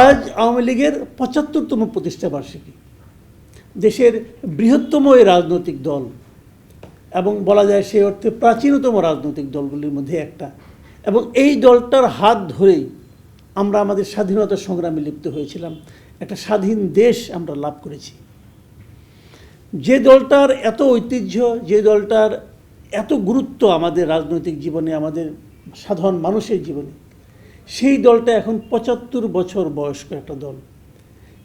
আজ আওয়ামী লীগের পঁচাত্তরতম প্রতিষ্ঠা বার্ষিকী। দেশের বৃহত্তম এই রাজনৈতিক দল এবং বলা যায় সেই অর্থে প্রাচীনতম রাজনৈতিক দলগুলির মধ্যে একটা। এবং এই দলটার হাত ধরেই আমরা আমাদের স্বাধীনতা সংগ্রামে লিপ্ত হয়েছিলাম। একটা স্বাধীন দেশ আমরা লাভ করেছি। যে দলটার এত ঐতিহ্য, যে দলটার এত গুরুত্ব আমাদের রাজনৈতিক জীবনে, আমাদের সাধারণ মানুষের জীবনে সেই দলটা এখন পঁচাত্তর বছর বয়স্ক একটা দল।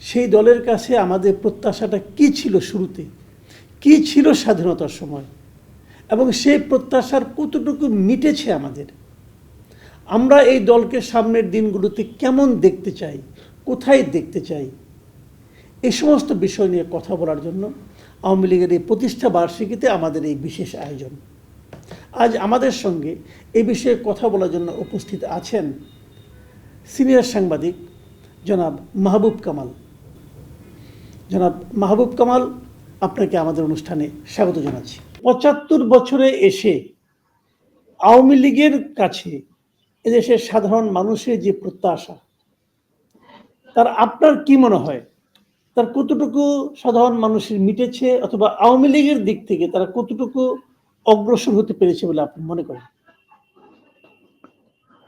সেই দলের কাছে আমাদের প্রত্যাশাটা কি ছিল শুরুতে? কি ছিল স্বাধীনতার সময়? এবং সেই প্রত্যাশার কতটুকু মিটেছে আমাদের? আমরা এই দলকে সামনের দিনগুলোতে কেমন দেখতে চাই? কোথায় দেখতে চাই? এই সমস্ত বিষয় নিয়ে কথা বলার জন্য আওয়ামী লীগের এই প্রতিষ্ঠা বার্ষিকীতে আমাদের এই বিশেষ আয়োজন। আজ আমাদের সঙ্গে এ বিষয়ে কথা বলার জন্য উপস্থিত আছেন সিনিয়র সাংবাদিক জনাব মাহবুব কামাল। জনাব মাহবুব কামাল, আপনাকে আমাদের অনুষ্ঠানে স্বাগত জানাচ্ছি। পঁচাত্তর বছরে এসে আওয়ামী লীগের কাছে এদেশের সাধারণ মানুষের যে প্রত্যাশা, তার আপনার কি মনে হয়? তার কতটুকু সাধারণ মানুষের মিটেছে অথবা আওয়ামী লীগের দিক থেকে তারা কতটুকু অগ্রসর হতে পেরেছে বলে আপনি মনে করেন?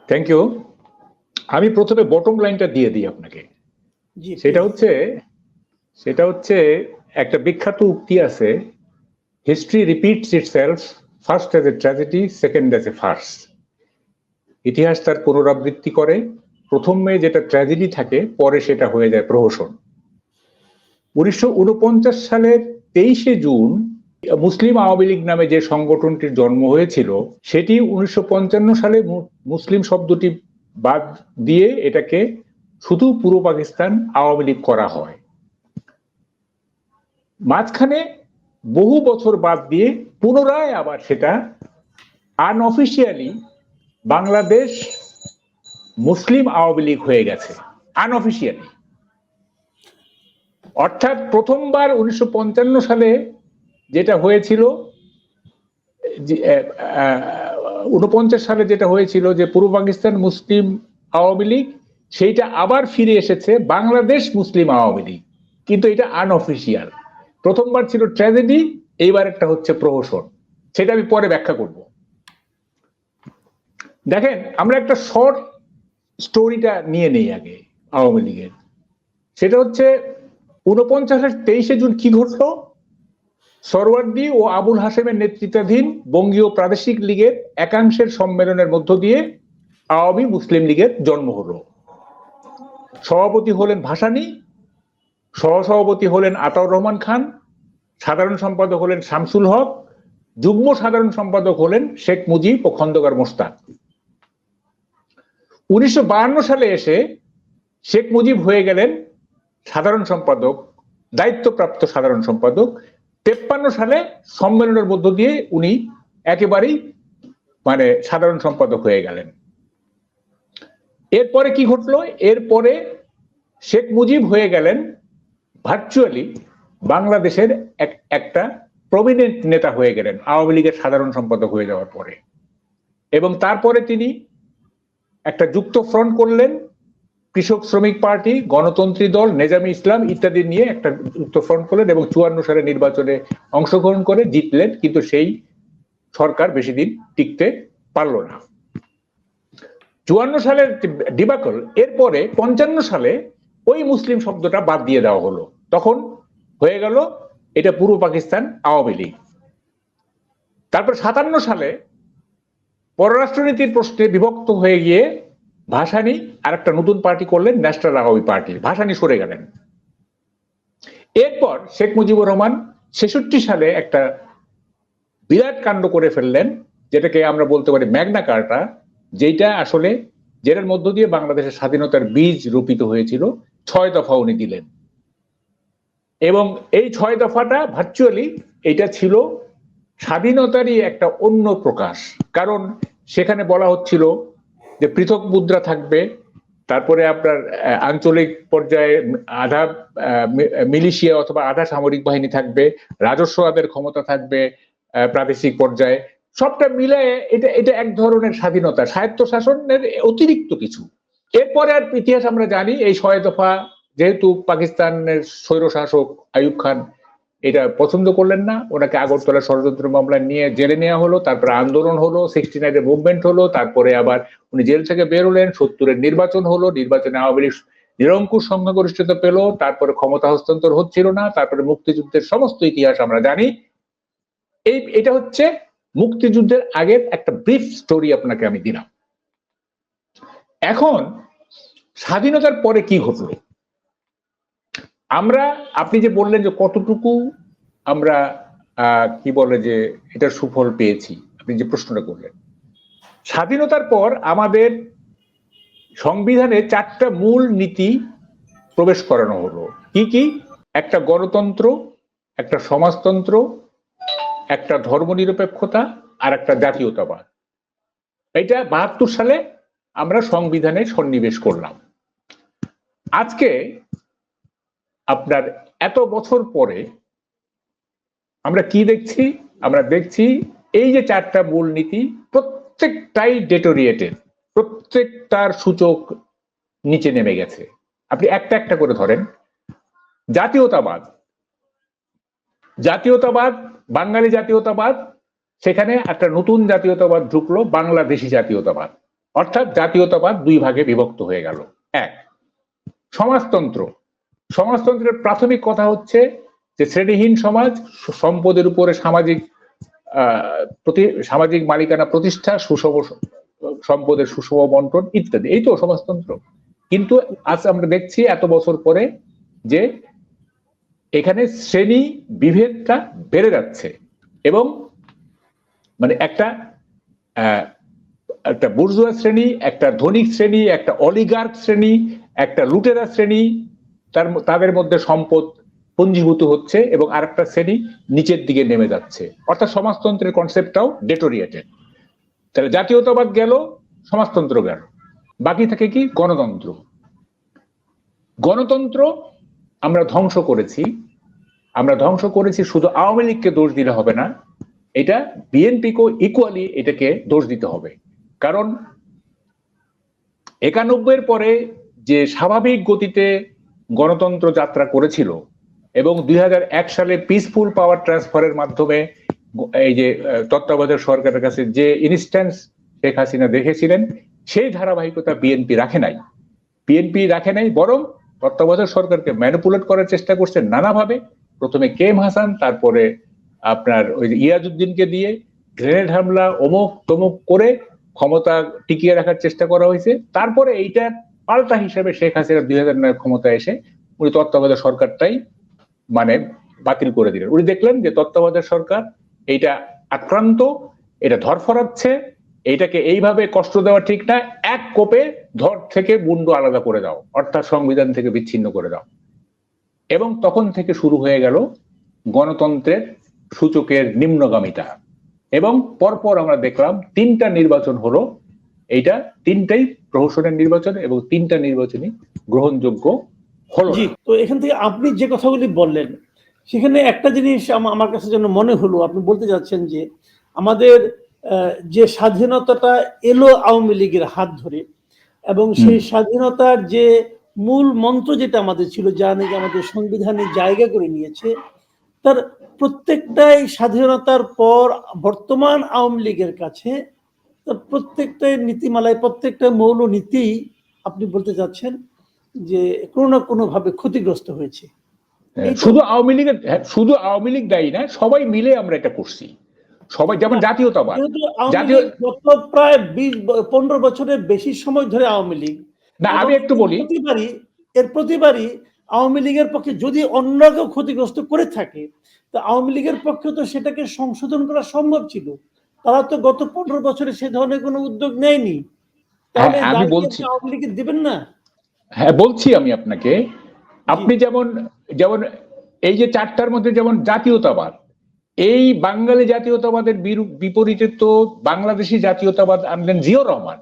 থ্যাংক ইউ আমি প্রথমে বটম লাইনটা দিয়ে দিই আপনাকে। সেটা হচ্ছে সেটা হচ্ছে একটা বিখ্যাত উক্তি আছে history repeats itself first as a tragedy second as a farce ইতিহাস তার পুনরাবৃত্তি করে প্রথমে যেটা ট্র্যাজেডি থাকে পরে সেটা হয়ে যায় প্রহসন। উনিশশো উনপঞ্চাশ সালের তেইশে জুন মুসলিম আওয়ামী লীগ নামে যে সংগঠনটির জন্ম হয়েছিল সেটি উনিশশো পঞ্চান্ন সালে মুসলিম শব্দটি বাদ দিয়ে এটাকে শুধু পূর্ব পাকিস্তান আওয়ামী লীগ করা হয়। মাঝখানে বহু বছর বাদ দিয়ে পুনরায় আবার সেটা আনঅফিসিয়ালি বাংলাদেশ মুসলিম আওয়ামী লীগ হয়ে গেছে আনঅফিসিয়ালি অর্থাৎ প্রথমবার উনিশশো পঞ্চান্ন সালে যেটা হয়েছিল উনপঞ্চাশ সালে যেটা হয়েছিল যে পূর্ব পাকিস্তান মুসলিম আওয়ামী লীগ, সেইটা আবার ফিরে এসেছে বাংলাদেশ মুসলিম আওয়ামী লীগ। কিন্তু এটা আনঅফিসিয়াল প্রথমবার ছিল ট্র্যাজেডি এইবার একটা হচ্ছে প্রহসন। সেটা আমি পরে ব্যাখ্যা করব। দেখেন, আমরা একটা শর্ট স্টোরিটা নিয়ে নেই আগে আওয়ামী লীগের। সেটা হচ্ছে উনপঞ্চাশের তেইশে জুন কি ঘটলো? সরওয়ার্দী ও আবুল হাসেমের নেতৃত্বাধীন বঙ্গীয় প্রাদেশিক লীগের একাংশের সম্মেলনের মধ্য দিয়ে আওয়ামী মুসলিম লীগের জন্ম হলো। সভাপতি হলেন ভাসানী, সহসভাপতি হলেন আতাউর রহমান খান, সাধারণ সম্পাদক হলেন শামসুল হক, যুগ্ম সাধারণ সম্পাদক হলেন শেখ মুজিব ও খন্দকার মোস্তাক উনিশশো বায়ান্ন সালে এসে শেখ মুজিব হয়ে গেলেন সাধারণ সম্পাদক, দায়িত্বপ্রাপ্ত সাধারণ সম্পাদক তেপ্পান্ন সালে সম্মেলনের মধ্য দিয়ে উনি একেবারেই মানে সাধারণ সম্পাদক হয়ে গেলেন। এরপরে কি ঘটলো? এরপরে শেখ মুজিব হয়ে গেলেন ভার্চুয়ালি বাংলাদেশের এক- একটা প্রমিনেন্ট নেতা হয়ে গেলেন, আওয়ামী লীগের সাধারণ সম্পাদক হয়ে যাওয়ার পরে। এবং তারপরে তিনি একটা যুক্ত ফ্রন্ট করলেন কৃষক শ্রমিক পার্টি, গণতন্ত্রী দল, নেজামি ইসলাম ইত্যাদি নিয়ে একটা ফ্রন্ট করলেন এবং চুয়ান্ন সালে নির্বাচনে অংশগ্রহণ করে জিতলেন, কিন্তু সেই সরকার বেশি দিন টিকতে পারল না। চুয়ান্ন সালের ডিবাকল এরপরে পঞ্চান্ন সালে ওই মুসলিম শব্দটা বাদ দিয়ে দেওয়া হলো। তখন হয়ে গেল এটা পূর্ব পাকিস্তান আওয়ামী লীগ। তারপর সাতান্ন সালে পররাষ্ট্রনীতির প্রশ্নে বিভক্ত হয়ে গিয়ে ভাসানী আর একটা নতুন পার্টি করলেন ন্যাশনাল আওয়ামী পার্টি ভাসানী সরে গেলেন। এরপর শেখ মুজিবুর রহমান ছেষট্টি সালে একটা বিরাট কাণ্ড করে ফেললেন, যেটাকে আমরা বলতে পারি ম্যাগনা কার্টা যেটা আসলে যেটার মধ্য দিয়ে বাংলাদেশের স্বাধীনতার বীজ রোপিত হয়েছিল, ছয় দফা উনি দিলেন। এবং এই ছয় দফাটা ভার্চুয়ালি এটা ছিল স্বাধীনতারই একটা অন্য প্রকাশ। কারণ সেখানে বলা হচ্ছিল যে পৃথক মুদ্রা থাকবে, তারপরে আপনার আঞ্চলিক পর্যায়ে আধা মিলিশিয়া অথবা আধা সামরিক বাহিনী থাকবে, রাজস্ব আদের ক্ষমতা থাকবে প্রাদেশিক পর্যায়ে। সবটা মিলে এটা এটা এক ধরনের স্বাধীনতা। স্বায়ত্ত শাসনের অতিরিক্ত কিছু। এরপরে আর ইতিহাস আমরা জানি, এই ছয় দফা যেহেতু পাকিস্তানের স্বৈরশাসক আইয়ুব খান এটা পছন্দ করলেন না, ওনাকে আগরতলা ষড়যন্ত্র মামলা নিয়ে জেলে নেওয়া হলো, তারপরে আন্দোলন হলো সিক্সটি নাইনের মুভমেন্ট হলো, তারপরে আবার উনি জেল থেকে বেরোলেন, সত্তরের নির্বাচন হলো, নির্বাচনে আওয়ামী লীগ নিরঙ্কুশ সংখ্যাগরিষ্ঠতা পেল, তারপরে ক্ষমতা হস্তান্তর হচ্ছিল না, তারপরে মুক্তিযুদ্ধের সমস্ত ইতিহাস আমরা জানি। এই, এটা হচ্ছে মুক্তিযুদ্ধের আগের একটা ব্রিফ স্টোরি আপনাকে আমি দিলাম। এখন স্বাধীনতার পরে কি ঘটলো? আমরা, আপনি যে বললেন যে কতটুকু আমরা কি বলে যে এটার সুফল পেয়েছি, আপনি যে প্রশ্নটা করলেন। স্বাধীনতার পর আমাদের সংবিধানে চারটা মূল নীতি প্রবেশ করানো হলো। কি কি? একটা গণতন্ত্র, একটা সমাজতন্ত্র, একটা ধর্মনিরপেক্ষতা আর একটা জাতীয়তাবাদ। এটা বাহাত্তর সালে আমরা সংবিধানে সন্নিবেশ করলাম। আজকে আপনার এত বছর পরে আমরা কি দেখছি? আমরা দেখছি এই যে চারটা মূল নীতি প্রত্যেকটাই ডেটোরিয়েটেড প্রত্যেকটার সূচক নিচে নেমে গেছে। আপনি একটা একটা করে ধরেন। জাতীয়তাবাদ জাতীয়তাবাদ, বাঙালি জাতীয়তাবাদ, সেখানে একটা নতুন জাতীয়তাবাদ ঢুকলো, বাংলাদেশি জাতীয়তাবাদ। অর্থাৎ জাতীয়তাবাদ দুই ভাগে বিভক্ত হয়ে গেল। এক, সমাজতন্ত্র। সমাজতন্ত্রের প্রাথমিক কথা হচ্ছে যে শ্রেণীহীন সমাজ, সম্পদের উপরে সামাজিক প্রতি, সামাজিক মালিকানা প্রতিষ্ঠা, সুষম, সম্পদের সুষম বন্টন ইত্যাদি। এই তো সমাজতন্ত্র। কিন্তু আজ আমরা দেখছি এত বছর পরে যে এখানে শ্রেণি বিভেদটা বেড়ে যাচ্ছে এবং মানে একটা একটা বুর্জুয়া শ্রেণি, একটা ধনিক শ্রেণি, একটা অলিগার্ক শ্রেণি, একটা লুটেরা শ্রেণি তার তাদের মধ্যে সম্পদ পুঞ্জীভূত হচ্ছে এবং আরেকটা শ্রেণি নিচের দিকে নেমে যাচ্ছে। অর্থাৎ সমাজতন্ত্রের কনসেপ্টটাও ডেটোরিয়েটেড তাহলে জাতীয়তাবাদ গেল, সমাজতন্ত্র গেল। বাকি থাকে কি? গণতন্ত্র। গণতন্ত্র আমরা ধ্বংস করেছি। আমরা ধ্বংস করেছি শুধু আওয়ামী লীগকে দোষ দিলে হবে না, এটা বিএনপিকেও ইকুয়ালি এটাকে দোষ দিতে হবে। কারণ একানব্বইয়ের পরে যে স্বাভাবিক গতিতে গণতন্ত্র যাত্রা করেছিল এবং দুই হাজার এক সালে পিসফুল পাওয়ার ট্রান্সফারের মাধ্যমে এই যে তত্ত্বাবধায়ক সরকারের কাছে যে ইনস্ট্যান্স শেখ হাসিনা দেখেছিলেন, সেই ধারাবাহিকতা বিএনপি রাখে নাই। বিএনপি রাখে নাই, বরং তত্ত্বাবধায়ক সরকারকে ম্যানিপুলেট করার চেষ্টা করছে নানাভাবে। প্রথমে কে এম হাসান, তারপরে আপনার ওই যে ইয়াজউদ্দিনকে দিয়ে গ্রেনেড হামলা অমুক তমুক করে ক্ষমতা টিকিয়ে রাখার চেষ্টা করা হয়েছে। তারপরে এইটা পাল্টা হিসেবে শেখ হাসিনা দুই হাজার নয় ক্ষমতায় এসে উনি তত্ত্বাবধায়ক সরকারটাই মানে বাতিল করে দিলেন। উনি দেখলেন যে তত্ত্বাবধায়ক সরকার এইটা আক্রান্ত, এটা ধরফরাচ্ছে এইটাকে এইভাবে কষ্ট দেওয়া ঠিক না, এক কোপে ধর থেকে মুন্ড আলাদা করে দাও, অর্থাৎ সংবিধান থেকে বিচ্ছিন্ন করে দাও। এবং তখন থেকে শুরু হয়ে গেল গণতন্ত্রের সূচকের নিম্নগামিতা। এবং পরপর আমরা দেখলাম তিনটা নির্বাচন হলো এইটা তিনটাই প্রহসনের নির্বাচন এবং তিনটা নির্বাচনই গ্রহণযোগ্য হলো। জি তো এখান থেকে আপনি যে কথাগুলি বললেন সেখানে একটা জিনিস আমার কাছে যেন মনে হলো আপনি বলতে যাচ্ছেন যে আমাদের যে স্বাধীনতাটা এলো আওয়ামী লীগের হাত ধরে এবং সেই স্বাধীনতার যে মূল মন্ত্র যেটা আমাদের ছিল যা নাকি আমাদের সংবিধানে জায়গা করে নিয়েছে তার প্রত্যেকটাই স্বাধীনতার পর বর্তমান আওয়ামী লীগের কাছে প্রত্যেকটাই নীতিমালায় প্রত্যেকটা মৌল নীতি আপনি বলতে চাচ্ছেন যে কোনো না কোনো ভাবে ক্ষতিগ্রস্ত হয়েছে? শুধু আওয়ামী লীগের হ্যাঁ, শুধু আওয়ামী লীগ দায়ী না সবাই মিলে আমরা এটা করছি। সবাই যেমন জাতীয়তাবাদ জাতীয়- গত প্রায় বিশ পনেরো বছরের বেশি সময় ধরে আওয়ামী লীগ। না আমি একটু বলি প্রতিবারই এর প্রতিবারই আওয়ামী লীগের পক্ষে যদি অন্য কেউ ক্ষতিগ্রস্ত করে থাকে তো আওয়ামী লীগের পক্ষে তো সেটাকে সংশোধন করা সম্ভব ছিল। তারা তো গত পনেরো বছরে সে ধরনের কোনো উদ্যোগ নেয়নি। তাহলে হ্যাঁ, আমি বলছি। আওয়ামী লীগের দিবেন না? হ্যাঁ বলছি আমি আপনাকে। আপনি যেমন যেমন এই যে চারটার মধ্যে যেমন জাতীয়তাবাদ এই বাঙালি জাতীয়তাবাদের বিপরীতে তো বাংলাদেশি জাতীয়তাবাদ আনলেন জিয়র রহমান।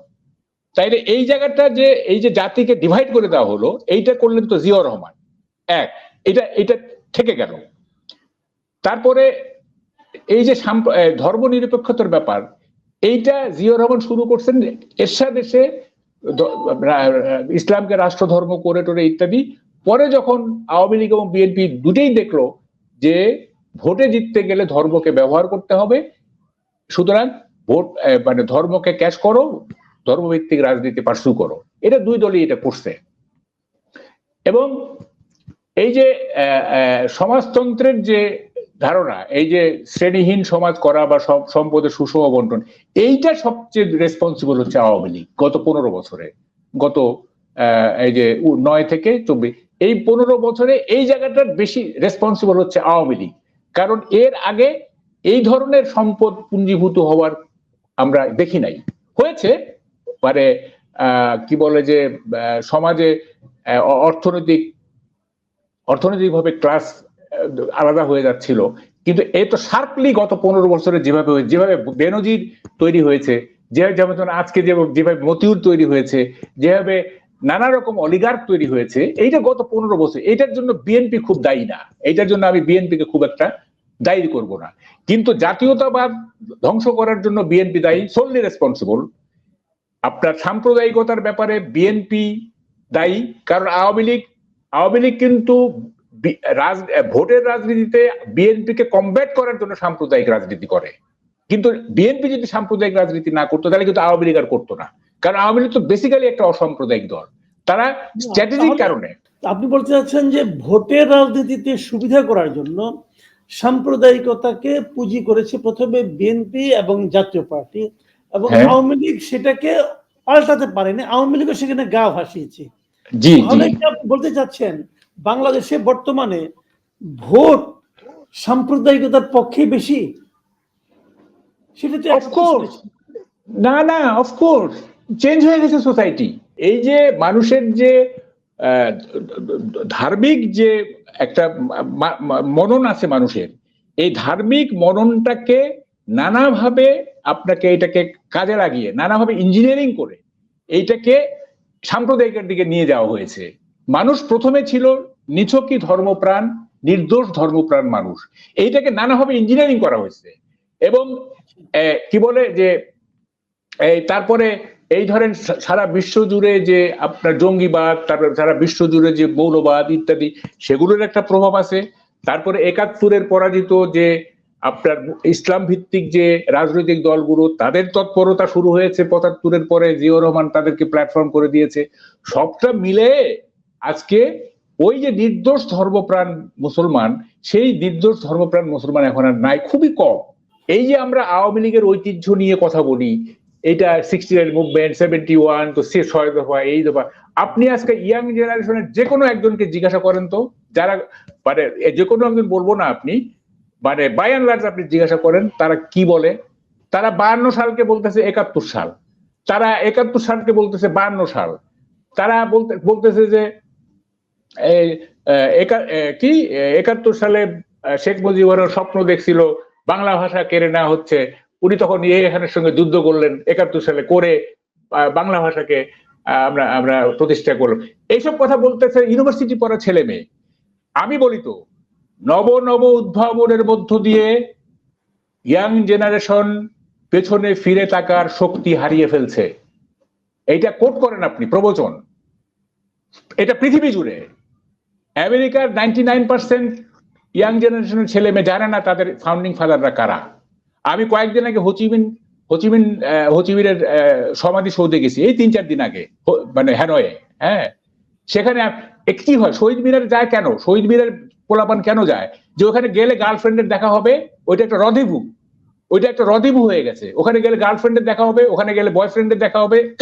তাইলে এই জায়গাটা যে এই যে জাতিকে ডিভাইড করে দেওয়া হলো এইটা করলেন তো জিয়র রহমান। এক এটা এটা থেকে গেল। তারপরে এই যে ধর্ম নিরপেক্ষতার ব্যাপার, এইটা জিয়র রহমান শুরু করছেন এরশাদ এসে ইসলামকে রাষ্ট্র ধর্ম করে টোরে ইত্যাদি। পরে যখন আওয়ামী লীগ এবং বিএনপি দুটেই দেখল যে ভোটে জিততে গেলে ধর্মকে ব্যবহার করতে হবে, সুতরাং ভোট মানে ধর্মকে ক্যাশ করো, ধর্মভিত্তিক রাজনীতি পার্সু করো। এটা দুই দলই এটা করছে। এবং এই যে সমাজতন্ত্রের যে ধারণা, এই যে শ্রেণীহীন সমাজ করা বা সম্পদের সুষম বন্টন, এইটা সবচেয়ে রেসপন্সিবল হচ্ছে আওয়ামী লীগ গত পনেরো বছরে। গত এই যে নয় থেকে চব্বিশ, এই পনেরো বছরে এই জায়গাটার বেশি রেসপন্সিবল হচ্ছে আওয়ামী লীগ। কারণ এর আগে এই ধরনের সম্পদ পুঞ্জীভূত হওয়ার আমরা দেখি নাই। হয়েছে মানে কি বলে যে সমাজে অর্থনৈতিক, অর্থনৈতিকভাবে ক্লাস আলাদা হয়ে যাচ্ছিল। কিন্তু এই তো শার্পলি গত পনেরো বছরে যেভাবে যেভাবে বেনজির তৈরি হয়েছে যেভাবে যেমন আজকে যেভাবে মতিউর তৈরি হয়েছে, যেভাবে নানা রকম অলিগার্ক তৈরি হয়েছে, এইটা গত পনেরো বছর, এইটার জন্য বিএনপি খুব দায়ী না। এইটার জন্য আমি বিএনপিকে খুব একটা দায়ী করব না। কিন্তু জাতীয়তাবাদ ধ্বংস করার জন্য বিএনপি দায়ী সোললি রেসপন্সিবল আপনার সাম্প্রদায়িকতার ব্যাপারে বিএনপি দায়ী, কারণ আওয়ামী লীগ আওয়ামী লীগ কিন্তু ভোটের রাজনীতিতে বিএনপিকে কমব্যাট করার জন্য সাম্প্রদায়িক রাজনীতি করে। কিন্তু বিএনপি যদি সাম্প্রদায়িক রাজনীতি না করতো তাহলে কিন্তু আওয়ামী লীগ আর করতো না। কারণ আওয়ামী লীগ তো বেসিক্যালি একটা অসাম্প্রদায়িক দল। তারা স্ট্র্যাটেজিক কারণে। আপনি বলতে চাচ্ছেন যে ভোটের রাজনীতিতে সুবিধা করার জন্য সাম্প্রদায়িকতাকে পুঁজি করেছে প্রথমে বিএনপি এবং জাতীয় পার্টি এবং হ্যাঁ। আওয়ামী লীগ সেটাকে পাল্টাতে পারেনি আওয়ামী লীগও সেখানে গা ভাসিয়েছে। জি বলতে চাচ্ছেন বাংলাদেশে বর্তমানে ভোট সাম্প্রদায়িকতার পক্ষে বেশি? সেটা তো course. না না অফকোর্স চেঞ্জ হয়ে গেছে সোসাইটি এই যে মানুষের যে ধার্মিক যে একটা মনন আছে মানুষের এই ধার্মিক মননটাকে নানাভাবে আপনাকে এটাকে কাজে লাগিয়ে নানাভাবে ইঞ্জিনিয়ারিং করে এইটাকে সাম্প্রদায়িকের দিকে নিয়ে যাওয়া হয়েছে। মানুষ প্রথমে ছিল নিছকই ধর্মপ্রাণ, নির্দোষ ধর্মপ্রাণ মানুষ। এইটাকে নানাভাবে ইঞ্জিনিয়ারিং করা হয়েছে। এবং কি বলে যে তারপরে এই ধরেন সারা বিশ্ব জুড়ে যে আপনার জঙ্গিবাদ, তারপরে সারা বিশ্ব জুড়ে যে মৌলবাদ ইত্যাদি, সেগুলোর একটা প্রভাব আছে। তারপরে একাত্তরের পরাজিত যে আপনার ইসলাম ভিত্তিক যে রাজনৈতিক দলগুলো, তাদের তৎপরতা শুরু হয়েছে পঁচাত্তরের পরে। জিয়র রহমান তাদেরকে প্ল্যাটফর্ম করে দিয়েছে। সবটা মিলে আজকে ওই যে নির্দোষ ধর্মপ্রাণ মুসলমান, সেই নির্দোষ ধর্মপ্রাণ মুসলমান এখন আর নাই, খুবই কম। এই যে আমরা আওয়ামী লীগের ঐতিহ্য নিয়ে কথা বলি, এটা sixty nine movement seventy one তো সে ছয় দফা, এই দফা। আপনি আজকে ইয়াং জেনারেশনের যে কোনো একজনকে জিজ্ঞাসা করেন তো, যারা মানে যে কোনো একজন বলব না আপনি মানে বাই অ্যান্ড লার্জ আপনি জিজ্ঞাসা করেন, তারা কি বলে? তারা বায়ান্ন সালকে বলতেছে একাত্তর সাল। তারা একাত্তর সালকে বলতেছে বায়ান্ন সাল। তারা বলতে, বলতেছে যে কি? একাত্তর সালে শেখ মুজিবুর স্বপ্ন দেখছিল, বাংলা ভাষা কেড়ে নেওয়া হচ্ছে। উনি তখন এখানের সঙ্গে যুদ্ধ করলেন, একাত্তর সালে করে বাংলা ভাষাকে আমরা আমরা প্রতিষ্ঠা করলাম। এইসব কথা বলতেছে ইউনিভার্সিটি পড়া ছেলে মেয়ে। আমি বলি তো, নব নব উদ্ভাবনের মধ্য দিয়ে ইয়াং জেনারেশন পেছনে ফিরে তাকার শক্তি হারিয়ে ফেলছে। এইটা কোট করেন আপনি, প্রবচন। এটা পৃথিবী জুড়ে। আমেরিকার নাইনটি নাইন পার্সেন্ট ইয়াং জেনারেশনের ছেলে মেয়ে জানে না তাদের ফাউন্ডিং ফাদাররা কারা। আমি কয়েকদিন আগে হোচিমিন হোচিমিন হোচিমিনের সমাধি সৌধে গেছি, এই তিন চার দিন আগে মানে হ্যানয়ে হ্যাঁ। সেখানে আপ- এ কি হয়, শহীদ মিনার যায় কেন? শহীদ মিনার পোলাপান কেন যায়? যে ওখানে গেলে গার্লফ্রেন্ডের দেখা হবে, ওইটা একটা রদেবু ওইটা একটা রদেবু হয়ে গেছে। ওখানে গেলে গার্লফ্রেন্ডের দেখা হবে, ওখানে গেলে বয়ফ্রেন্ডের দেখা হবে।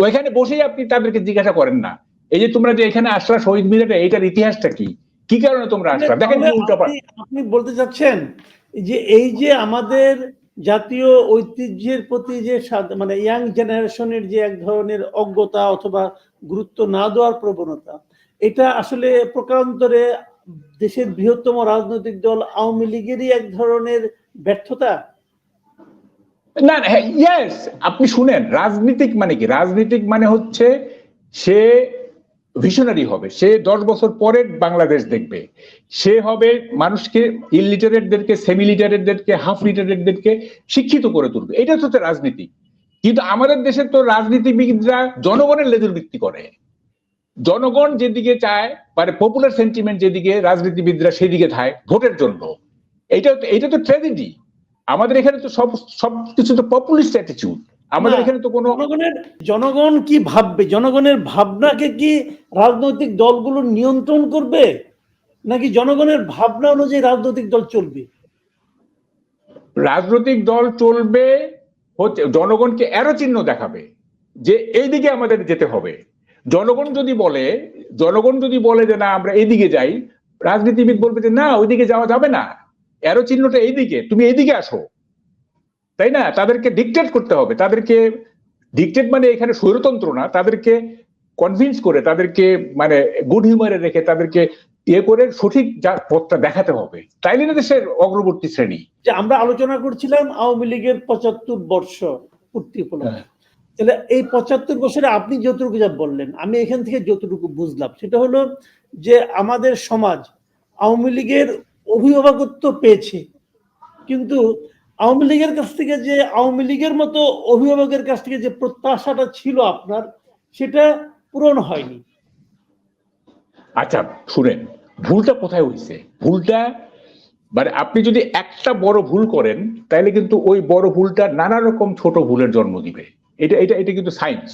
ওইখানে বসেই আপনি তাদেরকে জিজ্ঞাসা করেন না। এই যে তোমরা যে এখানে আসলা শহীদ মিনারে এইটার ইতিহাসটা কি? কি কারণে তোমরা আসলা দেখেন তাহলে উল্টো আপনি- বলতে চাচ্ছেন যে এই যে আমাদের জাতীয় ঐতিহ্যের প্রতি যে মানে ইয়াং জেনারেশনের যে এক ধরনের অজ্ঞতা অথবা গুরুত্ব না দেওয়ার প্রবণতা এটা আসলে প্রকারান্তরে দেশের বৃহত্তম রাজনৈতিক দল আওয়ামী লীগেরই এক ধরনের ব্যর্থতা? না ইয়েস আপনি শুনেন রাজনীতিক মানে কি? রাজনীতিক মানে হচ্ছে সে ভিশনারি হবে। সে দশ বছর পরে বাংলাদেশ দেখবে। সে হবে মানুষকে ইলিটারেটদেরকে সেমি লিটারেটদেরকে হাফ লিটারেটদেরকে শিক্ষিত করে তুলবে। এটা হচ্ছে রাজনীতি। কিন্তু আমাদের দেশের তো রাজনীতিবিদরা জনগণের লেজুর ভিত্তি করে। জনগণ যেদিকে চায় মানে পপুলার সেন্টিমেন্ট যেদিকে রাজনীতিবিদরা সেদিকে চায় ভোটের জন্য। এটা এইটা তো ট্র্যাজেডি আমাদের এখানে তো সব সব কিছু তো পপুলিস্ট অ্যাটিটিউড আমাদের এখানে তো কোনো জনগণের জনগণ কি ভাববে? জনগণের ভাবনাকে কি রাজনৈতিক দলগুলো নিয়ন্ত্রণ করবে? নাকি জনগণের ভাবনা অনুযায়ী রাজনৈতিক দল চলবে? রাজনৈতিক দল চলবে হচ্ছে জনগণকে এরো চিহ্ন দেখাবে যে এইদিকে আমাদের যেতে হবে। জনগণ যদি বলে জনগণ যদি বলে যে না আমরা এইদিকে যাই রাজনীতিবিদ বলবে যে না ওইদিকে যাওয়া যাবে না। এরো চিহ্নটা এইদিকে তুমি এইদিকে আসো। তাই না? তাদেরকে ডিকটেট করতে হবে। তাদেরকে ডিকটেট মানে এখানে স্বৈরতন্ত্র না। তাদেরকে কনভিন্স করে তাদেরকে মানে গুড হিউমারে রেখে তাদেরকে ইয়ে করে সঠিক পথটা দেখাতে হবে। তাইলে না দেশের অগ্রবর্তী শ্রেণি? যে আমরা আলোচনা করছিলাম আওয়ামী লীগের পঁচাত্তর বর্ষ পূর্তি উপলক্ষে। হ্যাঁ। তাহলে এই পঁচাত্তর বছরে আপনি যতটুকু যা বললেন আমি এখান থেকে যতটুকু বুঝলাম সেটা হলো যে আমাদের সমাজ আওয়ামী লীগের অভিভাবকত্ব পেয়েছে। কিন্তু আওয়ামী লীগের কাছ থেকে যে আওয়ামী লীগের মতো অভিভাবকের কাছ থেকে যে প্রত্যাশাটা ছিল আপনার সেটা পূরণ হয়নি। আচ্ছা শুনেন ভুলটা কোথায় হয়েছে ভুলটা মানে আপনি যদি একটা বড় ভুল করেন তাহলে কিন্তু ওই বড় ভুলটা নানা রকম ছোট ভুলের জন্ম দিবে। এটা এটা এটা কিন্তু সায়েন্স।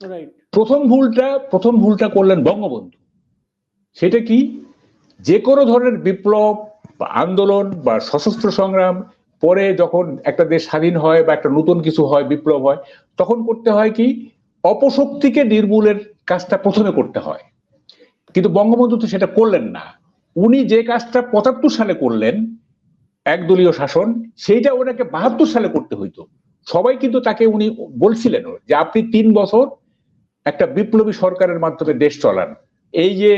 রাইট প্রথম ভুলটা প্রথম ভুলটা করলেন বঙ্গবন্ধু। সেটা কি? যে কোনো ধরনের বিপ্লব বা আন্দোলন বা সশস্ত্র সংগ্রাম পরে যখন একটা দেশ স্বাধীন হয় বা একটা নতুন কিছু হয়, বিপ্লব হয়, তখন করতে হয় কি? অপশক্তিকে নির্মূলের কাজটা প্রথমে করতে হয়। কিন্তু বঙ্গবন্ধু তো সেটা করলেন না। উনি যে কাজটা পঁচাত্তর সালে করলেন, একদলীয় শাসন, সেইটা ওনাকে বাহাত্তর সালে করতে হইতো। সবাই কিন্তু তাকে উনি বলছিলেন যে, আপনি তিন বছর একটা বিপ্লবী সরকারের মাধ্যমে দেশ চলান। এই যে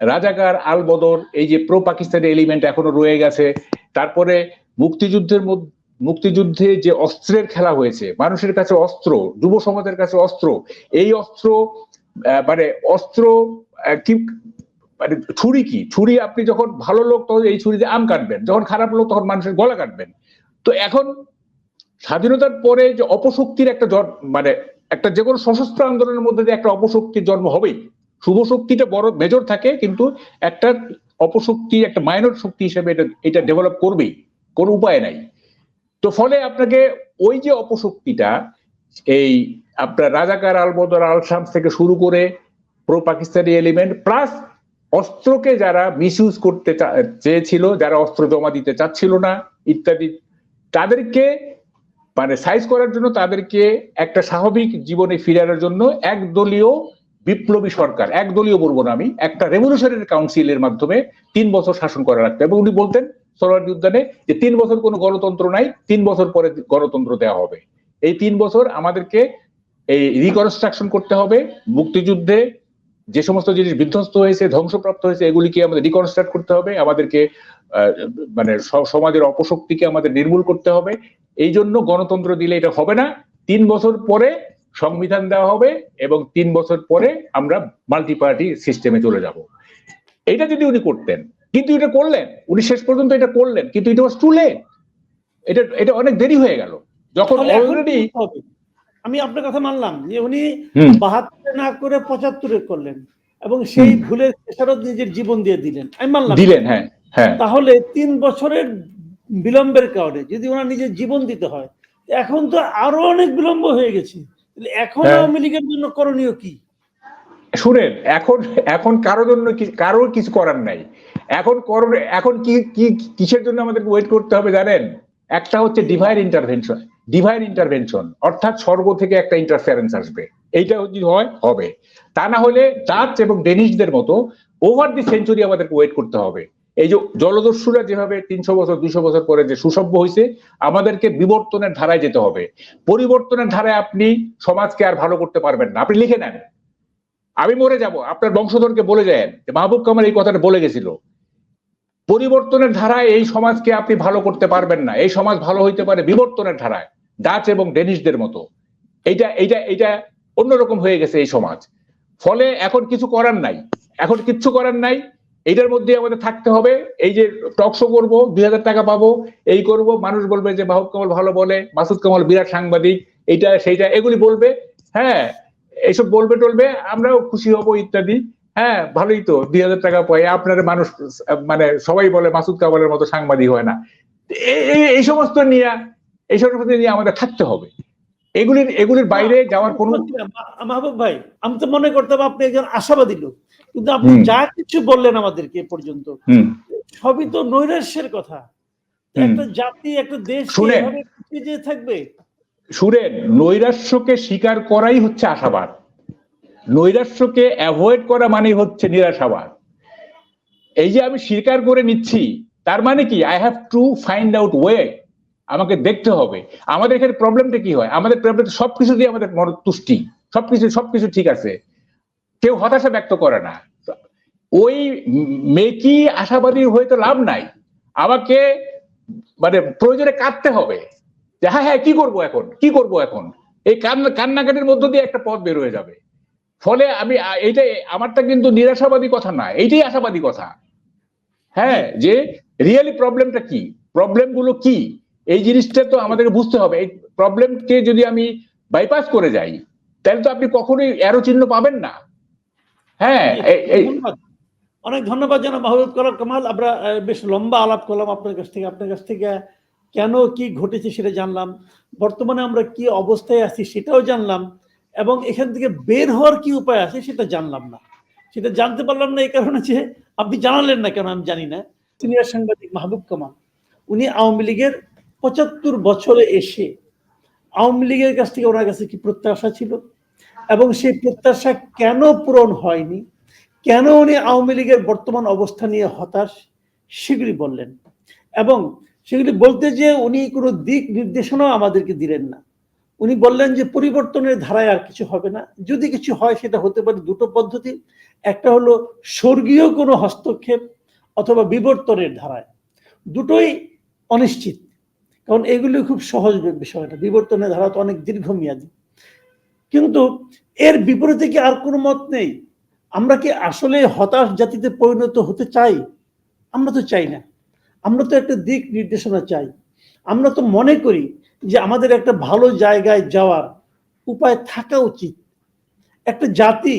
রাজাকার আল বদর এই যে প্রো পাকিস্তানি এলিমেন্ট এখনও রয়ে গেছে, তারপরে মুক্তিযুদ্ধের মুক্তিযুদ্ধে যে অস্ত্রের খেলা হয়েছে, মানুষের কাছে অস্ত্র, যুব সমাজের কাছে অস্ত্র, এই অস্ত্র মানে অস্ত্র কি মানে ছুরি কি? ছুরি আপনি যখন ভালো লোক তখন এই ছুরি দিয়ে আম কাটবেন, যখন খারাপ লোক তখন মানুষের গলা কাটবেন। তো এখন স্বাধীনতার পরে যে অপশক্তির একটা মানে একটা যে কোনো সশস্ত্র আন্দোলনের মধ্যে দিয়ে একটা অপশক্তির জন্ম হবেই। শুভ শক্তিটা বড় মেজর থাকে, কিন্তু একটা অপশক্তি একটা মাইনর শক্তি হিসেবে এটা এটা ডেভেলপ করবেই। কোনো উপায় নাই। তো ফলে আপনাকে ওই যে অপশক্তিটা, এই আপনার রাজাকার আলবদর আল শামস থেকে শুরু করে প্রো পাকিস্তানি এলিমেন্ট প্লাস অস্ত্রকে যারা মিসইউজ করতে চেয়েছিল, যারা অস্ত্র জমা দিতে চাচ্ছিল না, ইত্যাদি, তাদেরকে মানে সাইজ করার জন্য তাদেরকে একটা স্বাভাবিক জীবনে ফিরানোর জন্য একদলীয় বিপ্লবী সরকার, একদলীয় বলব না আমি, একটা রেভলিউশনারি কাউন্সিলের মাধ্যমে তিন বছর শাসন করা রাখতে এবং উনি বলতেন সরোয়ার্দী উদ্যানে যে তিন বছর কোনো গণতন্ত্র নাই, তিন বছর পরে গণতন্ত্র দেওয়া হবে। এই তিন বছর আমাদেরকে এই রিকনস্ট্রাকশন করতে হবে, মুক্তিযুদ্ধে যে সমস্ত জিনিস বিধ্বস্ত হয়েছে, ধ্বংসপ্রাপ্ত হয়েছে, এগুলিকে আমাদের রিকনস্ট্রাক্ট করতে হবে, আমাদেরকে মানে সমাজের অপশক্তিকে আমাদের নির্মূল করতে হবে। এই জন্য গণতন্ত্র দিলে এটা হবে না। তিন বছর পরে সংবিধান দেওয়া হবে এবং তিন বছর পরে আমরা মাল্টি পার্টি সিস্টেমে চলে যাব। এটা যদি উনি করতেন কিন্তু এটা করলেন উনি শেষ পর্যন্ত এটা করলেন কিন্তু এটা ওয়াজ টু লেট এটা এটা অনেক দেরি হয়ে গেল। যখন অলরেডি আমি আপনার কথা মানলাম যে উনি বাহাত্তরে না করে পঁচাত্তরে করলেন এবং সেই। ভুলের খেসারত নিজের জীবন দিয়ে দিলেন। আমি মানলাম। দিলেন হ্যাঁ হ্যাঁ। তাহলে তিন বছরের বিলম্বের কারণে যদি ওনার নিজের জীবন দিতে হয় এখন তো আরও অনেক বিলম্ব হয়ে গেছে। এখন হ্যাঁ। আওয়ামী লীগের জন্য করণীয় কি? শুনেন এখন এখন কারোর জন্য কারোর কিছু করার নাই। এখন করণ এখন কি কি, কিসের জন্য আমাদেরকে ওয়েট করতে হবে জানেন? একটা হচ্ছে ডিভাইন ইন্টারভেনশন ডিভাইন ইন্টারভেনশন অর্থাৎ স্বর্গ থেকে একটা ইন্টারফারেন্স আসবে। এইটা যদি হয়, হবে। তা না হলে ডাচ এবং ডেনিশদের মতো ওভার দি সেঞ্চুরি আমাদেরকে ওয়েট করতে হবে। এই যে জলদস্যুরা যেভাবে তিনশো বছর দুইশো বছর পরে যে সুসভ্য হয়েছে আমাদেরকে বিবর্তনের ধারায় যেতে হবে। পরিবর্তনের ধারায় আপনি সমাজকে আর ভালো করতে পারবেন না। আপনি লিখে নেন। আমি মরে যাব। আপনার বংশধরকে বলে যায় মাহবুব কামাল এই কথাটা বলে গেছিল। পরিবর্তনের ধারায় এই সমাজকে আপনি ভালো করতে পারবেন না। এই সমাজ ভালো হইতে পারে বিবর্তনের ধারায়, ডাচ এবং ডেনিশদের মতো। এইটা এইটা এইটা অন্যরকম হয়ে গেছে এই সমাজ। ফলে এখন কিছু করার নাই। এখন কিচ্ছু করার নাই। এইটার মধ্যে আমাদের থাকতে হবে। এই যে টকশো করব, দুই হাজার টাকা পাবো, এই করব, মানুষ বলবে যে মাহবুব কামাল ভালো বলে, মাসুদ কামাল বিরাট সাংবাদিক, এইটা, সেইটা, এগুলি বলবে। হ্যাঁ এইসব বলবে টলবে, আমরাও খুশি হব ইত্যাদি। হ্যাঁ ভালোই তো। দুই হাজার টাকা পাই আপনার মানুষ মানে সবাই বলে মাসুদ কাবালের মতো সাংবাদিক হয় না। এই- সমস্ত নিয়ে এই সমস্ত নিয়ে আমাদের থাকতে হবে। এগুলির এগুলির বাইরে যাওয়ার কোনো মাহবুব ভাই আমি তো মনে করতাম আপনি একজন আশাবাদী লোক। কিন্তু আপনি যা কিছু বললেন আমাদেরকে এ পর্যন্ত সবই তো নৈরাশ্যের কথা। একটা জাতি একটা দেশ শুনেন। পিছিয়ে থাকবে? সুরেন নৈরাশ্যকে স্বীকার করাই হচ্ছে আশাবাদ। নৈরাশ্যকে অ্যাভয়েড করা মানে হচ্ছে নিরাশাবাদ। এই যে আমি স্বীকার করে নিচ্ছি, তার মানে কি? I have to find out way আমাকে দেখতে হবে। আমাদের এখানে প্রবলেমটা কি হয়? আমাদের প্রবলেম সবকিছু দিয়ে আমাদের তুষ্টি। সবকিছু সবকিছু ঠিক আছে। কেউ হতাশা ব্যক্ত করে না। ওই মেকি আশাবাদী হয়ে তো লাভ নাই। আমাকে মানে প্রয়োজনে কাঁদতে হবে। যে হ্যাঁ হ্যাঁ কি করব এখন? কি করব এখন? এই কান্না, কান্নাকাটির মধ্য দিয়ে একটা পথ বের হয়ে যাবে। ফলে আমি এইটাই আমারটা কিন্তু নিরাশাবাদী কথা না এইটাই আশাবাদী কথা। হ্যাঁ যে রিয়েলি প্রবলেমটা কি? প্রবলেমগুলো কি? এই জিনিসটা তো আমাদেরকে বুঝতে হবে। এই প্রবলেমকে যদি আমি বাইপাস করে যাই তাহলে তো আপনি কখনোই অ্যারো চিহ্ন পাবেন না। হ্যাঁ অনেক ধন্যবাদ। জানাব মাহবুব করার কামাল। আমরা বেশ লম্বা আলাপ করলাম আপনার কাছ থেকে। আপনার কাছ থেকে কেন কি ঘটেছে সেটা জানলাম। বর্তমানে আমরা কি অবস্থায় আছি সেটাও জানলাম। এবং এখান থেকে বের হওয়ার কি উপায় আছে সেটা জানলাম না। সেটা জানতে পারলাম না এই কারণে যে আপনি জানালেন না কেন আমি জানি না। সিনিয়র সাংবাদিক মাহবুব কামাল, উনি আওয়ামী লীগের পঁচাত্তর বছরে এসে আওয়ামী লীগের কাছ থেকে ওনার কাছে কি প্রত্যাশা ছিল? এবং সেই প্রত্যাশা কেন পূরণ হয়নি? কেন উনি আওয়ামী লীগের বর্তমান অবস্থা নিয়ে হতাশ? সেগুলি বললেন। এবং সেগুলি বলতে যে উনি কোনো দিক নির্দেশনাও আমাদেরকে দিলেন না। উনি বললেন যে পরিবর্তনের ধারায় আর কিছু হবে না। যদি কিছু হয়, সেটা হতে পারে দুটো পদ্ধতি। একটা হলো স্বর্গীয় কোনো হস্তক্ষেপ অথবা বিবর্তনের ধারায়। দুটোই অনিশ্চিত। কারণ এগুলি খুব সহজ বিষয়টা। বিবর্তনের ধারা তো অনেক দীর্ঘমেয়াদী। কিন্তু এর বিপরীতে কি আর কোনো মত নেই? আমরা কি আসলে হতাশ জাতিতে পরিণত হতে চাই? আমরা তো চাই না। আমরা তো একটা দিক নির্দেশনা চাই। আমরা তো মনে করি যে আমাদের একটা ভালো জায়গায় যাওয়ার উপায় থাকা উচিত। একটা জাতি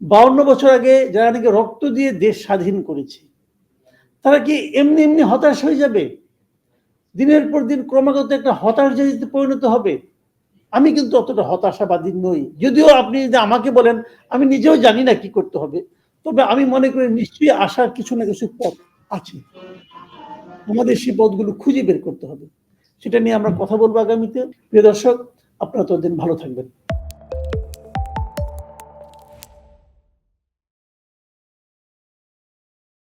বাউন্ন বছর আগে যারা নাকি রক্ত দিয়ে দেশ স্বাধীন করেছে, তারা কি এমনি এমনি হতাশ হয়ে যাবে? দিনের পর দিন ক্রমাগত একটা হতাশ জাতিতে পরিণত হবে। আমি কিন্তু অতটা হতাশাবাদী নই। যদিও আপনি যদি আমাকে বলেন, আমি নিজেও জানি না কি করতে হবে। তবে আমি মনে করি নিশ্চয়ই আসার কিছু না কিছু পথ আছে। আমাদের সেই পথগুলো খুঁজে বের করতে হবে। সেটা নিয়ে আমরা কথা বলব আগামীতে। প্রিয় দর্শক আপনারা ততদিন ভালো থাকবেন।